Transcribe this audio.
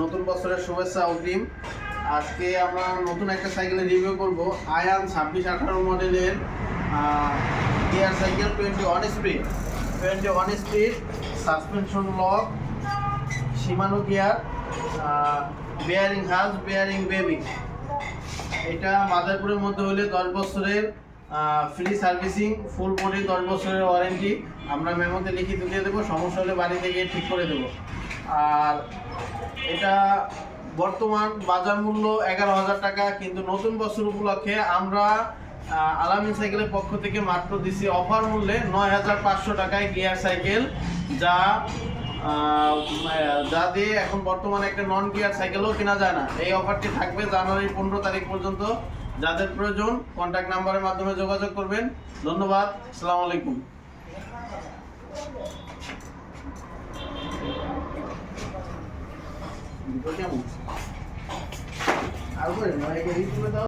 নতুন বছরের শুভেচ্ছা অগ্রিম। আজকে আমরা নতুন একটা সাইকেলের রিভিউ করব। আয়ান ছাব্বিশ আঠারো মডেলের gear cycle twenty one speed twenty one speed suspension lock Shimano gear bearing house bearing baby এটা মাদারপুরের মধ্যে হলে দশ বছরের ফ্রি সার্ভিসিং ফুল বডি দশ বছরের ওয়ারেন্টি আমরা মেমোতে লিখিত দিয়ে দেবো। সমস্যা হলে বাড়িতে গিয়ে ঠিক করে দেবো। আর এটা বর্তমান বাজার মূল্য এগারো হাজার টাকা, কিন্তু নতুন বছর উপলক্ষে আমরা আলামিন সাইকেলের পক্ষ থেকে মাত্র দিছি অফার মূল্যে নয় হাজার পাঁচশো টাকায় গিয়ার সাইকেল যা যা দিয়ে এখন বর্তমানে একটা নন গিয়ার সাইকেলও কেনা যায় না। এই অফারটি থাকবে জানুয়ারি পনেরো তারিখ পর্যন্ত। যাদের প্রয়োজন কন্ট্যাক্ট নাম্বারের মাধ্যমে যোগাযোগ করবেন। ধন্যবাদ, আসসালামু আলাইকুম। কেমন আর দাও